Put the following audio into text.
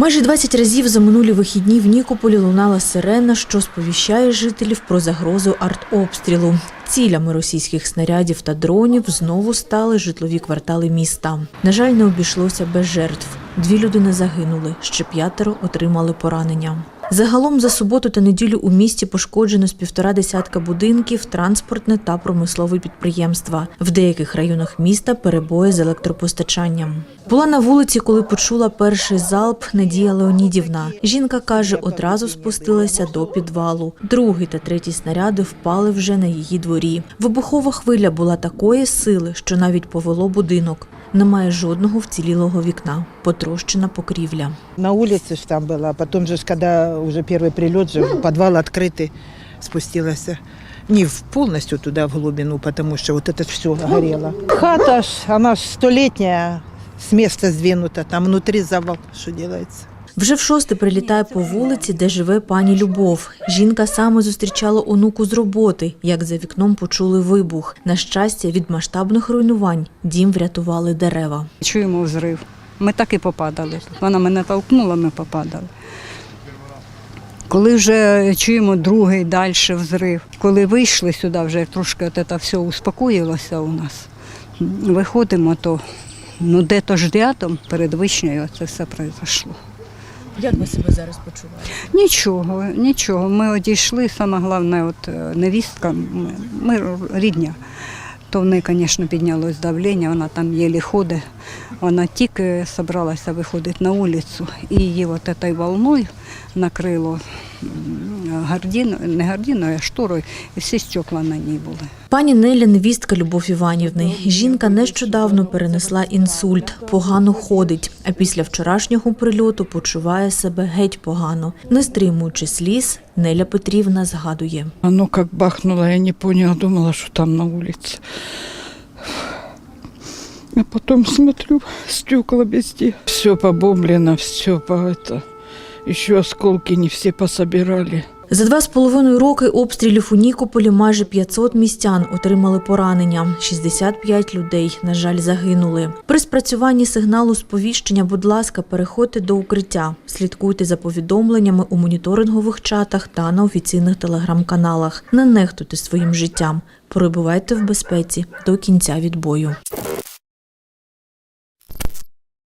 Майже 20 разів за минулі вихідні в Нікополі лунала сирена, що сповіщає жителів про загрозу артобстрілу. Цілями російських снарядів та дронів знову стали житлові квартали міста. На жаль, не обійшлося без жертв. Дві людини загинули, ще п'ятеро отримали поранення. Загалом за суботу та неділю у місті пошкоджено з півтора десятка будинків, транспортне та промислове підприємства. В деяких районах міста перебої з електропостачанням. Була на вулиці, коли почула перший залп Надія Леонідівна. Жінка каже, одразу спустилася до підвалу. Другий та третій снаряди впали вже на її дворі. Вибухова хвиля була такої сили, що навіть повело будинок. Немає жодного вцілілого вікна, потрощена покрівля. На улице ж там было, а потом же, ж, когда уже первый прилет, же подвал открытый, спустилась. Не в полностью туда, в глубину, потому что вот это все горело. Хата ж, она ж столетняя, с места сдвинута, там внутри завал, что делается. Вже в шосте прилітає по вулиці, де живе пані Любов. Жінка саме зустрічала онуку з роботи, як за вікном почули вибух. На щастя, від масштабних руйнувань дім врятували дерева. Чуємо взрив. Ми так і попадали. Вона мене толкнула, ми попадали. Коли вже чуємо другий далі взрив, коли вийшли сюди, вже трошки от це все успокоїлося у нас. Виходимо, то ну де-то ж рядом перед вишнею це все пройшло. Як ви себе зараз почуваєте? Нічого, нічого. Ми одійшли, саме головне, от е, невістка, ми, ми рідня. То в неї, звісно, піднялось давлення, вона там єлі ходить. Вона тільки зібралася виходити на вулицю, і її от цією волною накрило гардіно, не гардіною, а шторою, і всі стекла на ній були. Пані Неля невістка Любов Іванівни. Жінка нещодавно перенесла інсульт, погано ходить, а після вчорашнього прильоту почуває себе геть погано. Не стримуючи сліз, Неля Петрівна згадує. Оно как бахнуло, я не поняла, думала, что там на улице. А потом смотрю, стекла везде. Все побомблено, все по это. Еще осколки не все пособирали. За два з половиною роки обстрілів у Нікополі майже 500 містян отримали поранення. 65 людей, на жаль, загинули. При спрацюванні сигналу сповіщення, будь ласка, переходьте до укриття. Слідкуйте за повідомленнями у моніторингових чатах та на офіційних телеграм-каналах. Не нехтуйте своїм життям. Перебувайте в безпеці до кінця відбою.